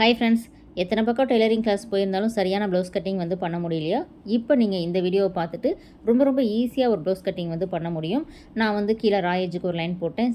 Hi friends எத்தனை பக்கம் tailoring class போயிருந்தாலும் சரியான ப்ளவுஸ் கட்டிங் வந்து பண்ண முடியலையா இப்போ நீங்கள் இந்த வீடியோவை பார்த்துட்டு ரொம்ப ரொம்ப ஈஸியாக ஒரு ப்ளவுஸ் கட்டிங் வந்து பண்ண முடியும். நான் வந்து கீழே ராயேஜுக்கு ஒரு லைன் போட்டேன்.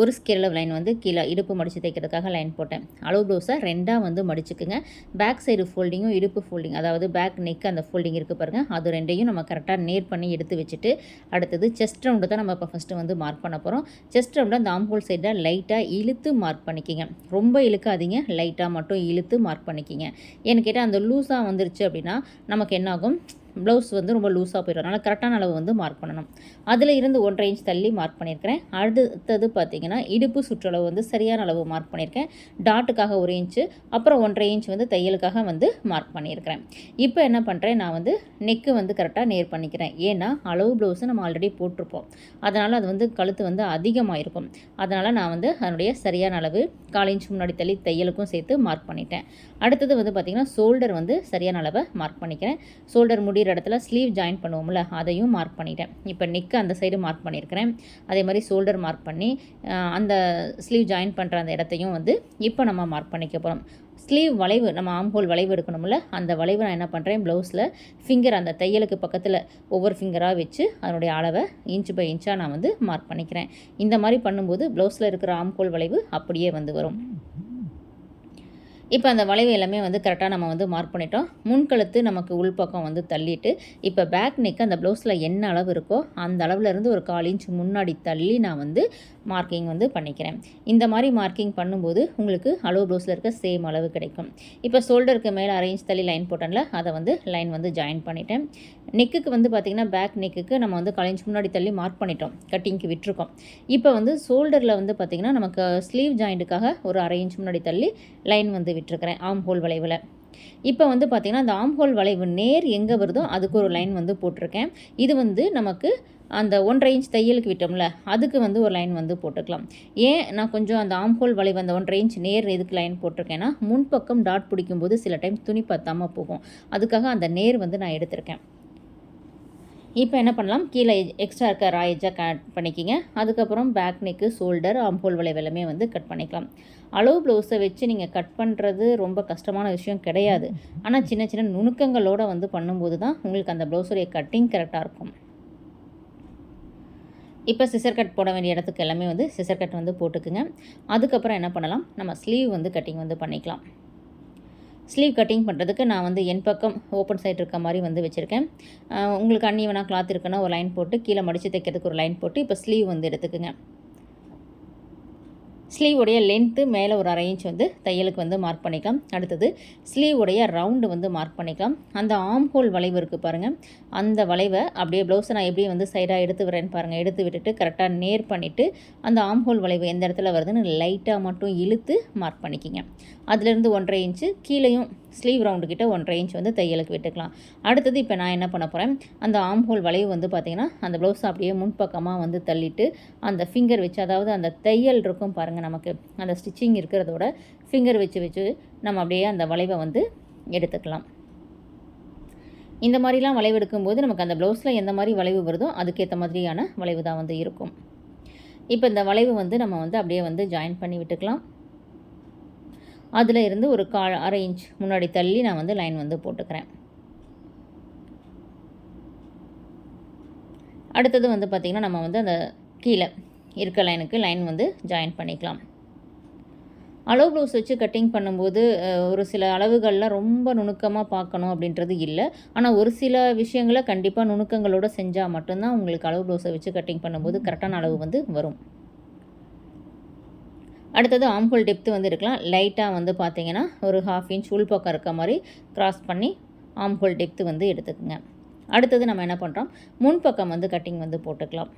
ஒரு ஸ்கேலில் லைன் வந்து கீழே இடுப்பு மடித்து தைக்கிறதுக்காக லைன் போட்டேன். அளவு ப்ளவுஸை ரெண்டாக வந்து மடிச்சுக்குங்க. பேக் சைடு ஃபோல்டிங்கும் இடுப்பு ஃபோல்டிங் அதாவது பேக் நெக் அந்த ஃபோல்டிங் இருக்குது பாருங்கள் அது ரெண்டையும் நம்ம கரெக்டாக நேர் பண்ணி எடுத்து வச்சுட்டு அடுத்தது செஸ்ட் ரவுண்டு தான் நம்ம இப்போ ஃபஸ்ட்டு வந்து மார்க் பண்ண போகிறோம் செஸ்ட் ரவுண்டை அந்த ஆம்போல் சைடில் லைட்டாக இழுத்து மார்க் பண்ணிக்கிங்க. ரொம்ப இழுக்காதீங்க லைட்டாக மட்டும் இழுத்து மார்க் பண்ணிக்கிங்க. ஏன்னு கேட்டால் அந்த லூஸாக வந்துருச்சு அப்படின்னா நமக்கு என்னாகும்? ப்ளவுஸ் வந்து ரொம்ப லூஸாக போயிடும். அதனால் கரெக்டான அளவு வந்து மார்க் பண்ணணும். அதில் இருந்து ஒன்றரை இன்ச் தள்ளி மார்க் பண்ணியிருக்கிறேன். அடுத்தது பார்த்தீங்கன்னா இடுப்பு சுற்றளவு வந்து சரியான அளவு மார்க் பண்ணியிருக்கேன். டாட்டுக்காக ஒரு இன்ச்சு அப்புறம் ஒன்றரை இன்ச் வந்து தையலுக்காக வந்து மார்க் பண்ணியிருக்கிறேன். இப்போ என்ன பண்ணுறேன் நான் வந்து நெக்கு வந்து கரெக்டாக நேர் பண்ணிக்கிறேன். ஏன்னா அளவு ப்ளவுஸை நம்ம ஆல்ரெடி போட்டிருப்போம். அதனால் அது வந்து கழுத்து வந்து அதிகமாக இருக்கும் அதனால் நான் வந்து அதனுடைய சரியான அளவு கால் இன்ச் முன்னாடி தள்ளி தையலுக்கும் சேர்த்து மார்க் பண்ணிட்டேன். அடுத்தது வந்து பார்த்திங்கன்னா ஷோல்டர் வந்து சரியான அளவை மார்க் பண்ணிக்கிறேன். ஷோல்டர் முடிகிற இடத்துல ஸ்லீவ் ஜாயின் பண்ணுவோம்ல அதையும் மார்க் பண்ணிட்டேன். இப்போ நெக்கு அந்த சைடு மார்க் பண்ணியிருக்கிறேன். அதே மாதிரி ஷோல்டர் மார்க் பண்ணி அந்த ஸ்லீவ் ஜாயின் பண்ணுற அந்த இடத்தையும் வந்து இப்போ நம்ம மார்க் பண்ணிக்க போகிறோம் ஸ்லீவ் வளைவு நம்ம ஆம்ஹோல் வளைவு எடுக்கணும்ல அந்த வளைவு நான் என்ன பண்ணுறேன் ப்ளவுஸில் ஃபிங்கர் அந்த தையலுக்கு பக்கத்தில் ஒவ்வொரு ஃபிங்கராக வச்சு அதனுடைய அளவை இன்ச் பை இன்ச்சாக நான் வந்து மார்க் பண்ணிக்கிறேன். இந்த மாதிரி பண்ணும்போது ப்ளவுஸில் இருக்கிற ஆம்ஹோல் வளைவு அப்படியே வந்து வரும். இப்போ அந்த வளைவு எல்லாமே வந்து கரெக்டாக நம்ம வந்து மார்க் பண்ணிட்டோம். முன்கழுத்து நமக்கு உள்பக்கம் வந்து தள்ளிட்டு இப்போ பேக் நெக் அந்த ப்ளவுஸில் என்ன அளவு இருக்கோ அந்த அளவுலேருந்து ஒரு கால் இன்ச் முன்னாடி தள்ளி நான் வந்து மார்க்கிங் வந்து பண்ணிக்கிறேன். இந்த மாதிரி மார்க்கிங் பண்ணும்போது உங்களுக்கு அளவு ப்ளவுஸில் இருக்க சேம் அளவு கிடைக்கும். இப்போ ஷோல்டருக்கு மேலே அரேஞ்ச் தள்ளி லைன் போட்டேன்ல அதை வந்து லைன் வந்து ஜாயின் பண்ணிட்டேன். நெக்குக்கு வந்து பார்த்திங்கன்னா பேக் நெக்குக்கு நம்ம வந்து கால் இன்ச் முன்னாடி தள்ளி மார்க் பண்ணிட்டோம். கட்டிங்க்கு விட்டுருக்கோம். இப்போ வந்து ஷோல்டரில் வந்து பார்த்திங்கன்னா நமக்கு ஸ்லீவ் ஜாயிண்ட்டுக்காக ஒரு அரை இன்ச் முன்னாடி தள்ளி லைன் வந்து விட்டுருக்கிறேன் ஆம் ஹோல் வளைவில். இப்போ வந்து பார்த்திங்கன்னா அந்த ஆம்ஹோல் வளைவு நேர் எங்கே வருதோ அதுக்கு ஒரு லைன் வந்து போட்டிருக்கேன். இது வந்து நமக்கு அந்த ஒன்றரை இன்ச் தையலுக்கு விட்டோம்ல அதுக்கு வந்து ஒரு லைன் வந்து போட்டுக்கலாம். ஏன் நான் கொஞ்சம் அந்த ஆம்ஹோல் வளைவு அந்த ஒன்றரை இன்ச் நேர் எதுக்கு லைன் போட்டிருக்கேன்னா முன்பக்கம் டாட் பிடிக்கும்போது சில டைம் துணி பத்தாமல் போகும். அதுக்காக அந்த நேர் வந்து நான் எடுத்திருக்கேன். இப்போ என்ன பண்ணலாம்? கீழே எக்ஸ்ட்ரா இருக்க ராயஜாக கட் பண்ணிக்கிங்க. அதுக்கப்புறம் பேக் நெக்கு ஷோல்டர் ஆம்ஹோல் வளைவு எல்லாமே வந்து கட் பண்ணிக்கலாம். அளவு ப்ளவுஸை வச்சு நீங்கள் கட் பண்ணுறது ரொம்ப கஷ்டமான விஷயம் கிடையாது. ஆனால் சின்ன சின்ன நுணுக்கங்களோடு வந்து பண்ணும்போது தான் உங்களுக்கு அந்த ப்ளவுஸுடைய கட்டிங் கரெக்டாக இருக்கும். இப்போ சிசர் கட் போட வேண்டிய இடத்துக்கு எல்லாமே வந்து சிசர் கட் வந்து போட்டுக்குங்க. அதுக்கப்புறம் என்ன பண்ணலாம்? நம்ம ஸ்லீவ் வந்து கட்டிங் வந்து பண்ணிக்கலாம். ஸ்லீவ் கட்டிங் பண்ணுறதுக்கு நான் வந்து என் பக்கம் ஓப்பன் சைட் இருக்க மாதிரி வந்து வச்சுருக்கேன். உங்களுக்கு அன்னி வேணால் கிளாத் இருக்குன்னா ஒரு லைன் போட்டு கீழே மடித்து தைக்கிறதுக்கு ஒரு லைன் போட்டு இப்போ ஸ்லீவ் வந்து எடுத்துக்குங்க. ஸ்லீவுடைய லென்த்து மேலே ஒரு அரை இன்ச் வந்து தையலுக்கு வந்து மார்க் பண்ணிக்கலாம். அடுத்தது ஸ்லீவுடைய ரவுண்டு வந்து மார்க் பண்ணிக்கலாம். அந்த ஆம் ஹோல் வளைவு இருக்குது பாருங்கள் அந்த வளைவை அப்படியே ப்ளவுஸை நான் எப்படி வந்து சைடாக எடுத்து வரேன்னு பாருங்கள் எடுத்து விட்டுட்டு கரெக்டாக நேர் பண்ணிவிட்டு அந்த ஆம் ஹோல் வளைவு எந்த இடத்துல வருதுன்னு லைட்டாக மட்டும் இழுத்து மார்க் பண்ணிக்கிங்க. அதுலேருந்து ஒன்றரை இன்ச்சு கீழேயும் ஸ்லீவ் ரவுண்டு கிட்ட ஒன்றரை இன்ச் வந்து தையலுக்கு விட்டுக்கலாம். அடுத்தது இப்போ நான் என்ன பண்ண போகிறேன் அந்த ஆம் ஹோல் வளைவு வந்து பார்த்திங்கன்னா அந்த ப்ளவுஸ் அப்படியே முன்பக்கமாக வந்து தள்ளிட்டு அந்த ஃபிங்கர் வச்சு அதாவது அந்த தையல் இருக்கும் பாருங்கள் நமக்கு அந்த ஸ்டிச்சிங் இருக்கிறதோட ஃபிங்கர் வச்சு வச்சு நம்ம அப்படியே அந்த வளைவை வந்து எடுத்துக்கலாம். இந்த மாதிரிலாம் வளைவு எடுக்கும்போது நமக்கு அந்த ப்ளவுஸில் எந்த மாதிரி வளைவு வருதோ அதுக்கேற்ற மாதிரியான வளைவு தான் வந்து இருக்கும். இப்போ இந்த வளைவு வந்து நம்ம வந்து அப்படியே வந்து ஜாயின் பண்ணி விட்டுக்கலாம். அதில் இருந்து ஒரு கால் அரை இன்ச் முன்னாடி தள்ளி நான் வந்து லைன் வந்து போட்டுக்கிறேன். அடுத்தது வந்து பார்த்திங்கன்னா நம்ம வந்து அந்த கீழே இருக்க லைனுக்கு லைன் வந்து ஜாயின் பண்ணிக்கலாம். அளவு ப்ளவுஸ் வச்சு கட்டிங் பண்ணும்போது ஒரு சில அளவுகள்லாம் ரொம்ப நுணுக்கமாக பார்க்கணும் அப்படின்றது இல்லை. ஆனால் ஒரு சில விஷயங்களை கண்டிப்பாக நுணுக்கங்களோடு செஞ்சால் மட்டும்தான் உங்களுக்கு அளவு ப்ளவுஸை வச்சு கட்டிங் பண்ணும்போது கரெக்டான அளவு வந்து வரும். அடுத்தது ஆம்ஹோல் டெப்த்து வந்து இருக்கலாம். லைட்டாக வந்து பார்த்தீங்கன்னா ஒரு ஹாஃப் இன்ச் உள்பக்கம் இருக்க மாதிரி க்ராஸ் பண்ணி ஆம்ஹோல் டெப்த்து வந்து எடுத்துக்கோங்க. அடுத்தது நம்ம என்ன பண்ணுறோம் முன்பக்கம் வந்து கட்டிங் வந்து போட்டுக்கலாம்.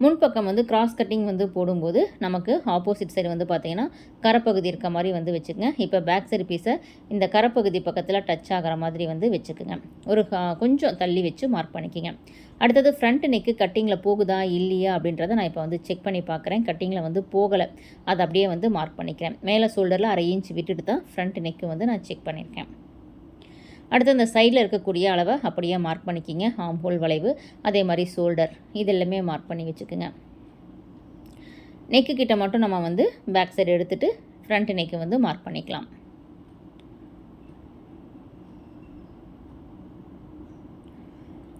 முன்பக்கம் வந்து கிராஸ் கட்டிங் வந்து போடும்போது நமக்கு ஆப்போசிட் சைடு வந்து பார்த்தீங்கன்னா கரப்பகுதி இருக்க மாதிரி வந்து வச்சுக்கோங்க. இப்போ பேக் சைடு பீஸை இந்த கரப்பகுதி பக்கத்தில் டச் ஆகிற மாதிரி வந்து வச்சுக்கோங்க. ஒரு ஹா- கொஞ்சம் தள்ளி வச்சு மார்க் பண்ணிக்கோங்க. அடுத்தது ஃப்ரண்ட் நெக்கு கட்டிங்கில் போகுதா இல்லையா அப்படின்றத நான் இப்போ வந்து செக் பண்ணி பார்க்குறேன் கட்டிங்கில் வந்து போகலை. அதை அப்படியே வந்து மார்க் பண்ணிக்கிறேன். மேலே ஷோல்டரில் அரை இன்ச் விட்டுட்டு தான் ஃப்ரண்ட் நெக்கு வந்து நான் செக் பண்ணியிருக்கேன். அடுத்து அந்த சைடில் இருக்கக்கூடிய அளவை அப்படியே மார்க் பண்ணிக்கிங்க. ஆம் ஹோல் வளைவு அதே மாதிரி ஷோல்டர் இது எல்லாமே மார்க் பண்ணி வச்சுக்கோங்க. நெக்கு கிட்ட மட்டும் நம்ம வந்து பேக் சைடு எடுத்துகிட்டு ஃப்ரண்ட் நெக்கு வந்து மார்க் பண்ணிக்கலாம்.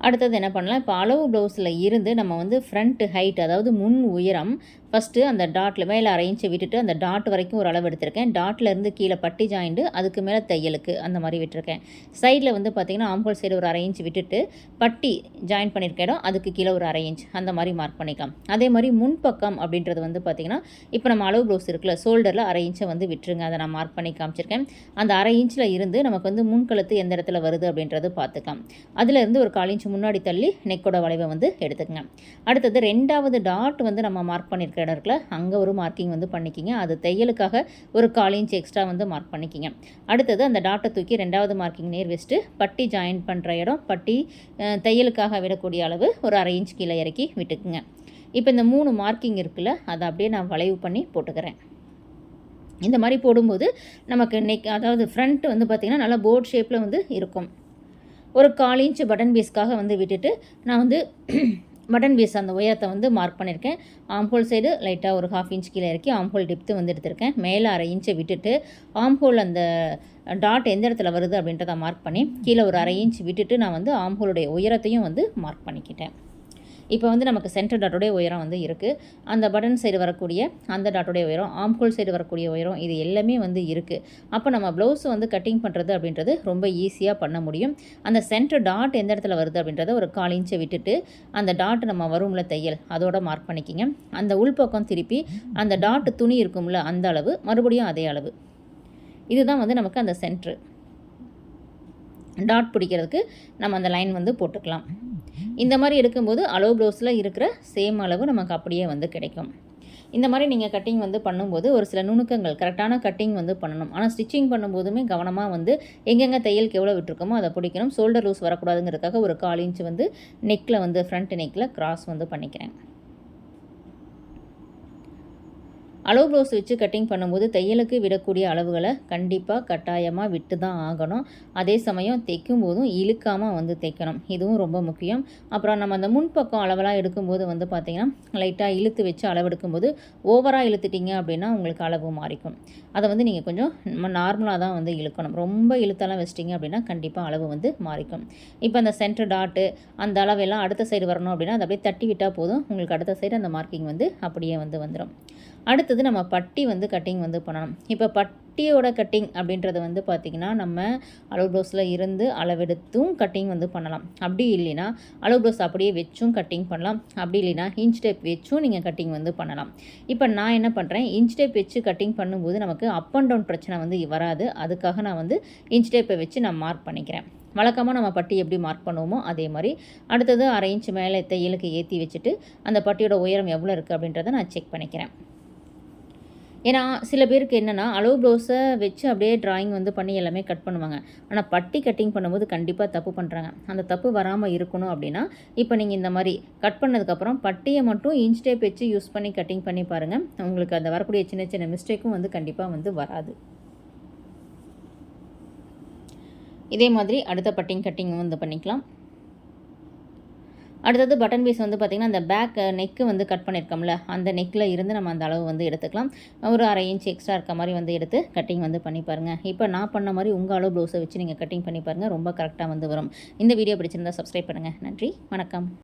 அடுத்தது என்ன பண்ணலாம்? இப்போ அளவு ப்ளவுஸில் இருந்து நம்ம வந்து ஃப்ரண்ட் ஹைட் அதாவது முன் உயரம் ஃபஸ்ட்டு அந்த டாட்டில் மேலே அரை இன்ச்சை விட்டுட்டு அந்த டாட் வரைக்கும் ஒரு அளவு எடுத்திருக்கேன். டாட்லேருந்து கீழே பட்டி ஜாயிண்டு அதுக்கு மேலே தையலுக்கு அந்த மாதிரி விட்டுருக்கேன். சைடில் வந்து பார்த்திங்கன்னா ஆம்பல் சைடு ஒரு அரை இன்ச் விட்டுட்டு பட்டி ஜாயின் பண்ணியிருக்க இடம் அதுக்கு கீழே ஒரு அரை இன்ச் அந்த மாதிரி மார்க் பண்ணிக்கலாம். அதே மாதிரி முன்பக்கம் அப்படின்றது வந்து பார்த்திங்கன்னா இப்போ நம்ம அளவு ப்ளவுஸ் இருக்குல்ல ஷோல்டரில் அரை இன்ச்சை வந்து விட்டுருங்க. அதை நான் மார்க் பண்ணி காமிச்சிருக்கேன். அந்த அரை இன்ச்சில் இருந்து நமக்கு வந்து முன்கழுத்து எந்த இடத்துல வருது அப்படின்றது பார்த்துக்கலாம் அதுலேருந்து ஒரு கால் இன்ச் முன்னாடி தள்ளி நெக்கோட வளைவை வந்து எடுத்துக்கங்க. அடுத்தது ரெண்டாவது டாட் வந்து நம்ம மார்க் பண்ணியிருக்க இடம் இருக்குல்ல அங்கே ஒரு மார்க்கிங் வந்து பண்ணிக்கிங்க. அது தையலுக்காக ஒரு கால் இன்ச் எக்ஸ்ட்ரா வந்து மார்க் பண்ணிக்கிங்க. அடுத்தது அந்த டாட்டை தூக்கி ரெண்டாவது மார்க்கிங் நேர் வச்சுட்டு பட்டி ஜாயின் பண்ணுற இடம். பட்டி தையலுக்காக விடக்கூடிய அளவு ஒரு அரை இன்ச் கீழே இறக்கி விட்டுக்குங்க. இப்போ இந்த மூணு மார்க்கிங் இருக்குல்ல அதை அப்படியே நான் வளைவு பண்ணி போட்டுக்கிறேன். இந்த மாதிரி போடும்போது நமக்கு நெக் அதாவது ஃப்ரண்ட் வந்து பார்த்திங்கன்னா நல்லா போர்ட் ஷேப்பில் வந்து இருக்கும். ஒரு கால் இன்ச் பட்டன் பீஸ்க்காக வந்து விட்டுட்டு நான் வந்து மட்டன் பீஸ் அந்த உயரத்தை வந்து மார்க் பண்ணியிருக்கேன். ஆம்போல் சைடு லைட்டாக ஒரு ஹாஃப் இன்ச் கீழே இறக்கி ஆம்போல் டிப்த்து வந்து எடுத்திருக்கேன். மேலே அரை இன்ச்சை விட்டுட்டு ஆம்ஹோல் அந்த டாட் எந்த இடத்துல வருது அப்படின்றத மார்க் பண்ணி கீழே ஒரு அரை இன்ச் விட்டுட்டு நான் வந்து ஆம்போலுடைய உயரத்தையும் வந்து மார்க் பண்ணிக்கிட்டேன். இப்போ வந்து நமக்கு சென்டர் டாட்டோடைய உயரம் வந்து இருக்குது அந்த பட்டன் சைடு வரக்கூடிய அந்த டாட்டோடைய உயரம் ஆம்கோல் சைடு வரக்கூடிய உயரம் இது எல்லாமே வந்து இருக்குது அப்போ நம்ம ப்ளவுஸ் வந்து கட்டிங் பண்ணுறது அப்படின்றது ரொம்ப ஈஸியாக பண்ண முடியும். அந்த சென்டர் டாட் எந்த இடத்துல வருது அப்படின்றத ஒரு கால் இன்ச்சை விட்டுட்டு அந்த டாட் நம்ம வரும்ல தையல் அதோட மார்க் பண்ணிக்கிங்க. அந்த உள்பக்கம் திருப்பி அந்த டாட் துணி இருக்கும்ல அந்த அளவு மறுபடியும் அதே அளவு. இதுதான் வந்து நமக்கு அந்த சென்ட்ரு டாட் பிடிக்கிறதுக்கு நம்ம அந்த லைன் வந்து போட்டுக்கலாம். இந்த மாதிரி எடுக்கும்போது அளவு ப்ளவுஸில் இருக்கிற சேம் அளவு நமக்கு அப்படியே வந்து கிடைக்கும். இந்த மாதிரி நீங்கள் கட்டிங் வந்து பண்ணும்போது ஒரு சில நுணுக்கங்கள் கரெக்டான கட்டிங் வந்து பண்ணணும். ஆனால் ஸ்டிச்சிங் பண்ணும்போதுமே கவனமாக வந்து எங்கெங்கே தையலுக்கு எவ்வளோ விட்டுருக்கோமோ அதை பிடிக்கணும். ஷோல்டர் லூஸ் வரக்கூடாதுங்கிறதுக்காக ஒரு கால் இன்ச் வந்து நெக்கில் வந்து ஃப்ரண்ட் நெக்கில் க்ராஸ் வந்து பண்ணிக்கிறேன். அளவு ப்ளவுஸ் வச்சு கட்டிங் பண்ணும்போது தையலுக்கு விடக்கூடிய அளவுகளை கண்டிப்பாக கட்டாயமாக விட்டு தான் ஆகணும். அதே சமயம் தைக்கும் போதும் இழுக்காமல் வந்து தைக்கணும். இதுவும் ரொம்ப முக்கியம். அப்புறம் நம்ம அந்த முன்பக்கம் அளவெல்லாம் எடுக்கும்போது வந்து பார்த்திங்கன்னா லைட்டாக இழுத்து வச்சு அளவு எடுக்கும்போது ஓவராக இழுத்துட்டிங்க அப்படின்னா உங்களுக்கு அளவு மாறிக்கும். அதை வந்து நீங்கள் கொஞ்சம் நார்மலாக தான் வந்து இழுக்கணும். ரொம்ப இழுத்தெல்லாம் வச்சிட்டிங்க அப்படின்னா கண்டிப்பாக அளவு வந்து மாறிக்கும். இப்போ அந்த சென்டர் டாட்டு அந்த அளவெல்லாம் அடுத்த சைடு வரணும் அப்படின்னா அதை அப்படியே தட்டி விட்டால் போதும். உங்களுக்கு அடுத்த சைடு அந்த மார்க்கிங் வந்து அப்படியே வந்து வந்துடும் அடுத்தது நம்ம பட்டி வந்து கட்டிங் வந்து பண்ணணும். இப்போ பட்டியோட கட்டிங் அப்படின்றது வந்து பார்த்திங்கன்னா நம்ம அளவு ப்ளவுஸில் இருந்து அளவெடுத்தும் கட்டிங் வந்து பண்ணலாம். அப்படி இல்லைன்னா அளவு ப்ளவுஸ் அப்படியே வச்சும் கட்டிங் பண்ணலாம். அப்படி இல்லைன்னா இன்ச் டேப் வச்சும் நீங்கள் கட்டிங் வந்து பண்ணலாம். இப்போ நான் என்ன பண்ணுறேன் இன்ச் டேப் வச்சு கட்டிங் பண்ணும்போது நமக்கு அப் அண்ட் டவுன் பிரச்சனை வந்து வராது. அதுக்காக நான் வந்து இன்ச் டேப்பை வச்சு நான் மார்க் பண்ணிக்கிறேன். வழக்கமாக நம்ம பட்டி எப்படி மார்க் பண்ணுவோமோ அதே மாதிரி அடுத்தது அரை இன்ச் மேலே தையலுக்கு ஏற்றி வச்சுட்டு அந்த பட்டியோட உயரம் எவ்வளோ இருக்குது அப்படின்றத நான் செக் பண்ணிக்கிறேன். ஏன்னா சில பேருக்கு என்னென்னா அளவு ப்ளவுஸை வச்சு அப்படியே ட்ராயிங் வந்து பண்ணி எல்லாமே கட் பண்ணுவாங்க. ஆனால் பட்டி கட்டிங் பண்ணும்போது கண்டிப்பாக தப்பு பண்ணுறாங்க அந்த தப்பு வராமல் இருக்கணும் அப்படின்னா இப்போ நீங்கள் இந்த மாதிரி கட் பண்ணதுக்கப்புறம் பட்டியை மட்டும் இன்ச் டேப் வச்சு யூஸ் பண்ணி கட்டிங் பண்ணி பாருங்கள் உங்களுக்கு அந்த வரக்கூடிய சின்ன சின்ன மிஸ்டேக்கும் வந்து கண்டிப்பாக வந்து வராது. இதே மாதிரி அடுத்த பட்டிங் கட்டிங் வந்து பண்ணிக்கலாம். அடுத்தது பட்டன் பீஸ் வந்து பார்த்திங்கன்னா அந்த பேக் நெக்கு வந்து கட் பண்ணியிருக்கோம்ல அந்த நெக்கில் இருந்து நம்ம அந்த அளவு வந்து எடுத்துக்கலாம். ஒரு அரை இன்ச் எக்ஸ்ட்ரா இருக்க மாதிரி வந்து எடுத்து கட்டிங் வந்து பண்ணி பாருங்கள் இப்போ நான் பண்ண மாதிரி உங்கள் அளவு ப்ளவுஸை வச்சு நீங்கள் கட்டிங் பண்ணி பாருங்கள் ரொம்ப கரெக்டாக வந்து வரும். இந்த வீடியோ பிடிச்சிருந்தால் சப்ஸ்கிரைப் பண்ணுங்கள் நன்றி வணக்கம்.